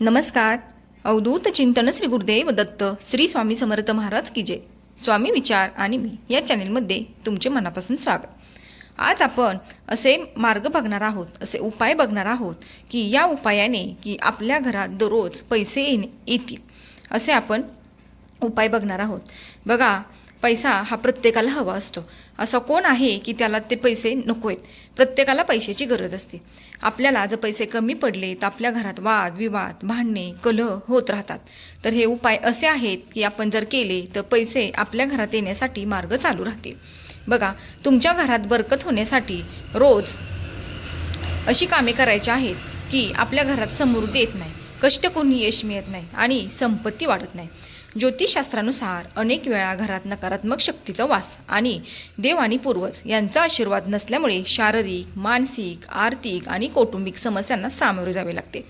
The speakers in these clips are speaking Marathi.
नमस्कार. अवधूत चिंतन श्री गुरुदेव दत्त श्री स्वामी समर्थ महाराज की जय. स्वामी विचार आणि मी या चॅनेलमध्ये तुमचे मनापासून स्वागत. आज आपण असे मार्ग बघणार आहोत असे उपाय बघणार आहोत की या उपायाने की आपल्या घरात दररोज पैसे येणे येतील असे आपण उपाय बघणार आहोत. बघा पैसा हा प्रत्येकाला हवा असतो. असा कोण आहे की त्याला ते पैसे नको आहेत प्रत्येकाला पैशाची गरज असते. आपल्याला जर पैसे कमी पडले तर आपल्या घरात वाद विवाद भांडणे कलह होत राहतात. तर हे उपाय असे आहेत की आपण जर केले तर पैसे आपल्या घरात येण्यासाठी मार्ग चालू राहतील. बघा तुमच्या घरात बरकत होण्यासाठी रोज अशी कामे करायची आहेत की आपल्या घरात समृद्धी येत नाही कष्ट कोणी यश मिळत नाही आणि संपत्ती वाढत नाही. ज्योतिषशास्त्रानुसार अनेक वेळा घरात नकारात्मक शक्तीचा वास आणि देव आणि पूर्वज यांचा आशीर्वाद नसल्यामुळे शारीरिक मानसिक आर्थिक आणि कौटुंबिक समस्यांना सामोरे जावे लागते.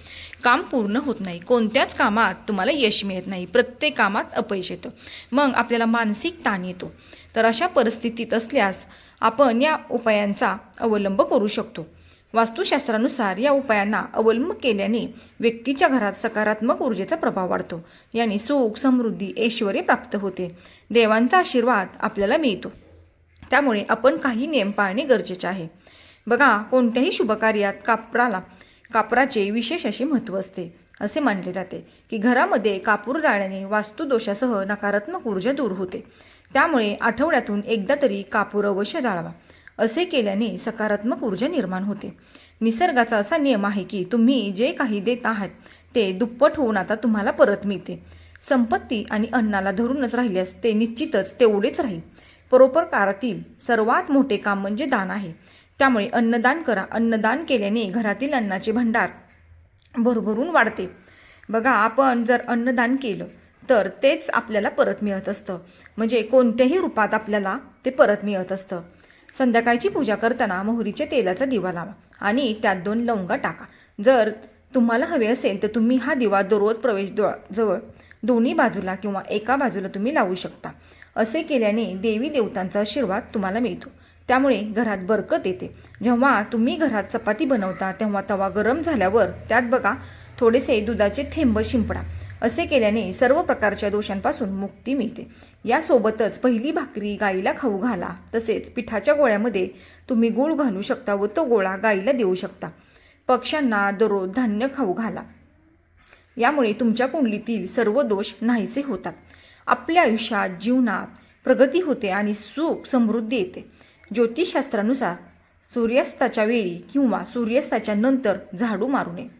काम पूर्ण होत नाही. कोणत्याच कामात तुम्हाला यश मिळत नाही. प्रत्येक कामात अपयश येतं. मग आपल्याला मानसिक ताण येतो. तर अशा परिस्थितीत असल्यास आपण या उपायांचा अवलंब करू शकतो. वास्तुशास्त्रानुसार या उपायांना अवलंब केल्याने व्यक्तीच्या घरात सकारात्मक ऊर्जेचा प्रभाव वाढतो. याने सुख समृद्धी ऐश्वर प्राप्त होते. देवांचा आशीर्वाद आपल्याला मिळतो. त्यामुळे आपण काही नियम पाळणे गरजेचे आहे. बघा कोणत्याही शुभकार्यात कापराला कापराचे विशेष असे महत्त्व असते. असे मानले जाते की घरामध्ये कापूर जाळल्याने वास्तुदोषासह नकारात्मक ऊर्जा दूर होते. त्यामुळे आठवड्यातून एकदा तरी कापूर अवश्य जाळावा. असे केल्याने सकारात्मक ऊर्जा निर्माण होते. निसर्गाचा असा नियम आहे की तुम्ही जे काही देत आहात ते दुप्पट होऊन आता तुम्हाला परत मिळते. संपत्ती आणि अन्नाला धरूनच राहिल्यास ते निश्चितच तेवढेच राहील. परोपकारातील सर्वात मोठे काम म्हणजे दान आहे. त्यामुळे अन्नदान करा. अन्नदान केल्याने घरातील अन्नाचे भंडार भरभरून वाढते. बघा आपण जर अन्नदान केलं तर तेच आपल्याला परत मिळत असतं. म्हणजे कोणत्याही रूपात आपल्याला ते परत मिळत असतं. संध्याकाळची पूजा करताना मोहरीच्या तेलाचा दिवा लावा आणि त्यात दोन लवंगा टाका. जर तुम्हाला हवे असेल तर तुम्ही हा दिवा दररोज प्रवेशद्वा जवळ दोन्ही बाजूला किंवा एका बाजूला तुम्ही लावू शकता. असे केल्याने देवी देवतांचा आशीर्वाद तुम्हाला मिळतो. त्यामुळे घरात बरकत येते. जेव्हा तुम्ही घरात चपाती बनवता तेव्हा तवा गरम झाल्यावर त्यात बघा थोडेसे दुधाचे थेंब शिंपडा. असे केल्याने सर्व प्रकारच्या दोषांपासून मुक्ती मिळते. यासोबतच पहिली भाकरी गाईला खाऊ घाला. तसेच पिठाच्या गोळ्यामध्ये तुम्ही गूळ घालू शकता व तो गोळा गाईला देऊ शकता. पक्ष्यांना दररोज धान्य खाऊ घाला. यामुळे तुमच्या कुंडलीतील सर्व दोष नाहीसे होतात. आपल्या आयुष्यात जीवनात प्रगती होते आणि सुख समृद्धी येते. ज्योतिषशास्त्रानुसार सूर्यास्ताच्या वेळी किंवा सूर्यास्ताच्या नंतर झाडू मारू नये.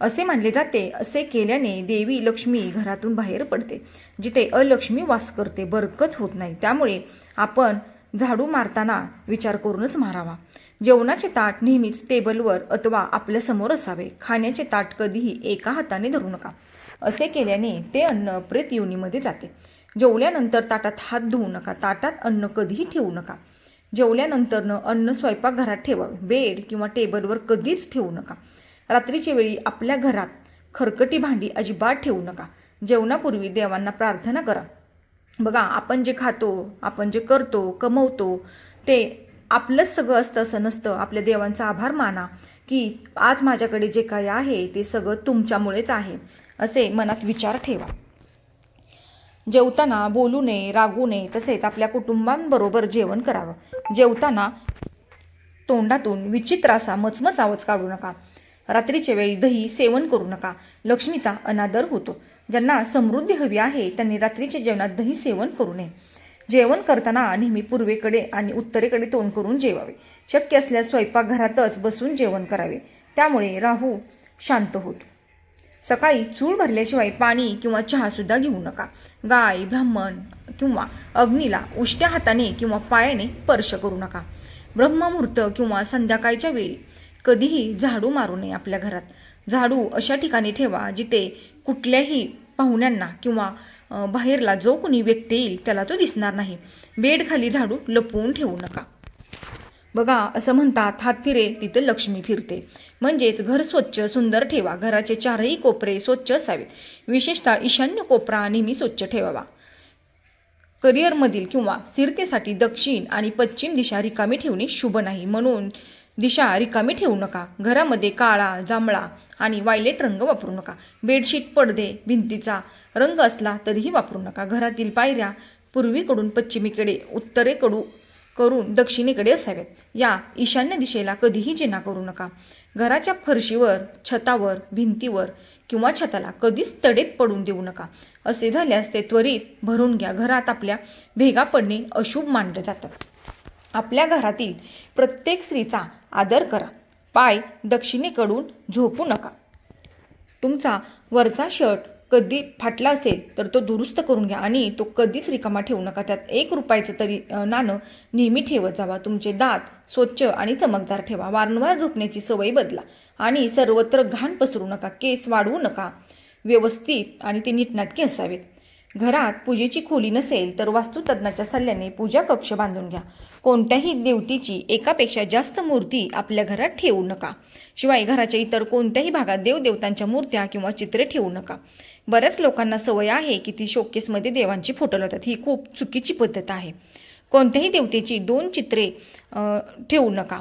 असे मानले जाते. असे केल्याने देवी लक्ष्मी घरातून बाहेर पडते. जिथे अलक्ष्मी वास करते बरकत होत नाही. त्यामुळे आपण झाडू मारताना विचार करूनच मारावा. जेवणाचे ताट नेहमीच टेबलवर अथवा आपल्यासमोर असावे. खाण्याचे ताट कधीही एका हाताने धरू नका. असे केल्याने ते अन्न प्रेत योनीमध्ये जाते. जेवल्यानंतर ताटात हात धुवू नका. ताटात अन्न कधीही ठेवू नका. जेवल्यानंतरनं अन्न स्वयंपाकघरात ठेवावे. बेड किंवा टेबलवर कधीच ठेवू नका. रात्रीच्या वेळी आपल्या घरात खरकटी भांडी अजिबात ठेवू नका. जेवणापूर्वी देवांना प्रार्थना करा. बघा आपण जे खातो आपण जे करतो कमवतो ते आपलंच सगळं असतं असं नसतं. आपल्या देवांचा आभार माना की आज माझ्याकडे जे काही आहे ते सगळं तुमच्यामुळेच आहे असे मनात विचार ठेवा. जेवताना बोलू नये रागू नये तसेच आपल्या कुटुंबांबरोबर जेवण करावं. जेवताना तोंडातून विचित्र असा मचमच आवाज काढू नका. रात्रीच्या वेळी दही सेवन करू नका. लक्ष्मीचा अनादर होतो. ज्यांना समृद्धी हवी आहे त्यांनी रात्रीच्या जेवणात दही सेवन करू नये. जेवण करताना नेहमी पूर्वेकडे आणि उत्तरेकडे तोंड करून जेवावे. शक्य असल्यास स्वयंपाकघरातच बसून जेवण करावे. त्यामुळे राहू शांत होतो. सकाळी चूळ भरल्याशिवाय पाणी किंवा चहासुद्धा घेऊ नका. गाय ब्राह्मण किंवा अग्नीला उष्ट्या हाताने किंवा पायाने स्पर्श करू नका. ब्रह्ममुहूर्त किंवा संध्याकाळच्या वेळी कधीही झाडू मारू नये आपल्या घरात. झाडू अशा ठिकाणी ठेवा जिथे कुठल्याही पाहुण्यांना किंवा बाहेरला जो कोणी व्यक्ती येईल त्याला तो दिसणार नाही. बेड खाली झाडू लपवून ठेवू नका. बघा असं म्हणतात हात फिरेल तिथं लक्ष्मी फिरते. म्हणजेच घर स्वच्छ सुंदर ठेवा. घराचे चारही कोपरे स्वच्छ असावेत. विशेषतः ईशान्य कोपरा नेहमी स्वच्छ ठेवावा. करिअरमधील किंवा स्थिरतेसाठी दक्षिण आणि पश्चिम दिशा रिकामी ठेवणे शुभ नाही. म्हणून दिशा रिकामी ठेवू नका. घरामध्ये काळा जांभळा आणि वायलेट रंग वापरू नका. बेडशीट पडदे भिंतीचा रंग असला तरीही वापरू नका. घरातील पायऱ्या पूर्वीकडून पश्चिमेकडे उत्तरेकडू करून दक्षिणेकडे असाव्यात. या ईशान्य दिशेला कधीही जिना करू नका. घराच्या फरशीवर छतावर भिंतीवर किंवा छताला कधीच तडे पडून देऊ नका. असे झाल्यास ते त्वरित भरून घ्या. घरात आपल्या भेगा पडणे अशुभ मानलं जातं. आपल्या घरातील प्रत्येक स्त्रीचा आदर करा. पाय दक्षिणेकडून झोपू नका. तुमचा वरचा शर्ट कधी फाटला असेल तर तो दुरुस्त करून घ्या आणि तो कधीच रिकामा ठेवू नका. त्यात एक रुपयाचं तरी नाणं नेहमी ठेवत जावा. तुमचे दात स्वच्छ आणि चमकदार ठेवा. वारंवार झोपण्याची सवय बदला आणि सर्वत्र घाण पसरू नका. केस वाढवू नका. व्यवस्थित आणि ते नीटनाटके असावेत. घरात पूजेची खोली नसेल तर वास्तुतज्ञाच्या सल्ल्याने पूजा कक्ष बांधून घ्या. कोणत्याही देवतेची एकापेक्षा जास्त मूर्ती आपल्या घरात ठेवू नका. शिवाय घराच्या इतर कोणत्याही भागात देवदेवतांच्या मूर्त्या किंवा चित्रे ठेवू नका. बऱ्याच लोकांना सवय आहे की ती शोकेसमध्ये देवांची फोटो लावतात. ही खूप चुकीची पद्धत आहे. कोणत्याही देवतेची दोन चित्रे ठेवू नका.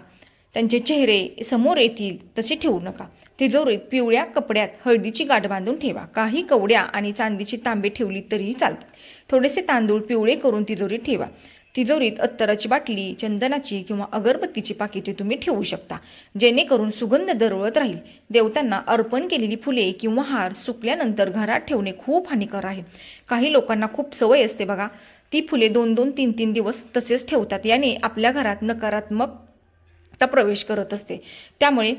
त्यांचे चेहरे समोर येतील तसे ठेवू नका. तिजोरीत पिवळ्या कपड्यात हळदीची गाठ बांधून ठेवा. काही कवड्या आणि चांदीची तांबे ठेवली तरीही चालतात थोडेसे तांदूळ पिवळे करून तिजोरीत ठेवा. तिजोरीत अत्तराची बाटली चंदनाची किंवा अगरबत्तीची पाकिटे तुम्ही ठेवू शकता जेणेकरून सुगंध दरवळत राहील. देवतांना अर्पण केलेली फुले किंवा हार सुकल्यानंतर घरात ठेवणे खूप हानिकर आहे. काही लोकांना खूप सवय असते बघा. ती फुले दोन दोन तीन तीन दिवस तसेच ठेवतात. याने आपल्या घरात नकारात्मक ता प्रवेश करत असते. त्यामुळे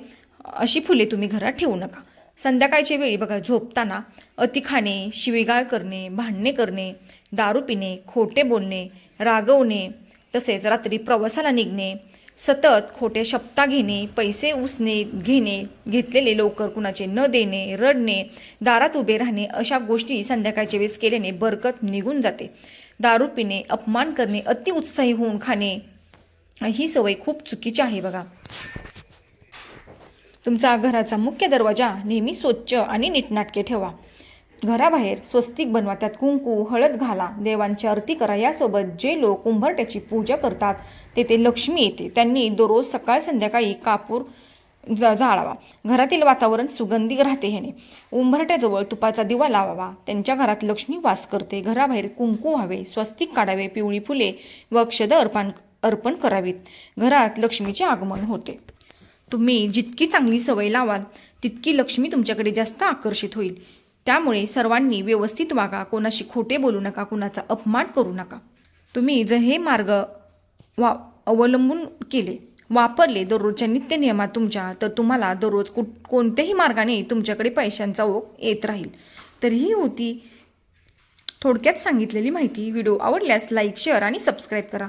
अशी फुले तुम्ही घरात ठेवू नका. संध्याकाळच्या वेळी बघा झोपताना अति खाणे शिवीगाळ करणे भांडणे करणे दारू पिणे खोटे बोलणे रागवणे तसेच रात्री प्रवासाला निघणे सतत खोटे शपथा घेणे पैसे उसणे घेणे घेतलेले लवकर कुणाचे न देणे रडणे दारात उभे राहणे अशा गोष्टी संध्याकाळच्या वेळेस केल्याने बरकत निघून जाते. दारू पिणे अपमान करणे अति उत्साही होऊन खाणे ही सवय खूप चुकीची आहे बघा. तुमचा घराचा मुख्य दरवाजा नेहमी स्वच्छ आणि नीटनाटके ठेवा. घराबाहेर स्वस्तिक बनवा त्यात कुंकू हळद घाला देवांची आरती करा यासोबत जे लोक उंबरट्याची पूजा करतात तेथे लक्ष्मी येते. त्यांनी दररोज सकाळ संध्याकाळी कापूर जा जाळावा घरातील वातावरण सुगंधी राहते ह्याने. उंबरट्याजवळ तुपाचा दिवा लावावा. त्यांच्या घरात लक्ष्मी वास करते. घराबाहेर कुंकू व्हावे स्वस्तिक काढावे पिवळी फुले व अक्षद अर्पण अर्पण करावीत. घरात लक्ष्मीचे आगमन होते. तुम्ही जितकी चांगली सवय लावाल तितकी लक्ष्मी तुमच्याकडे जास्त आकर्षित होईल. त्यामुळे सर्वांनी व्यवस्थित वागा कोणाशी खोटे बोलू नका कोणाचा अपमान करू नका. तुम्ही जर हे मार्ग वा अवलंबून केले वापरले दररोजच्या नित्य नियमात तुमच्या तर तुम्हाला दररोज कुठ कोणत्याही मार्गाने तुमच्याकडे पैशांचा ओघ येत राहील. तर ही होती थोडक्यात सांगितलेली माहिती. व्हिडिओ आवडल्यास लाईक शेअर आणि सबस्क्राईब करा.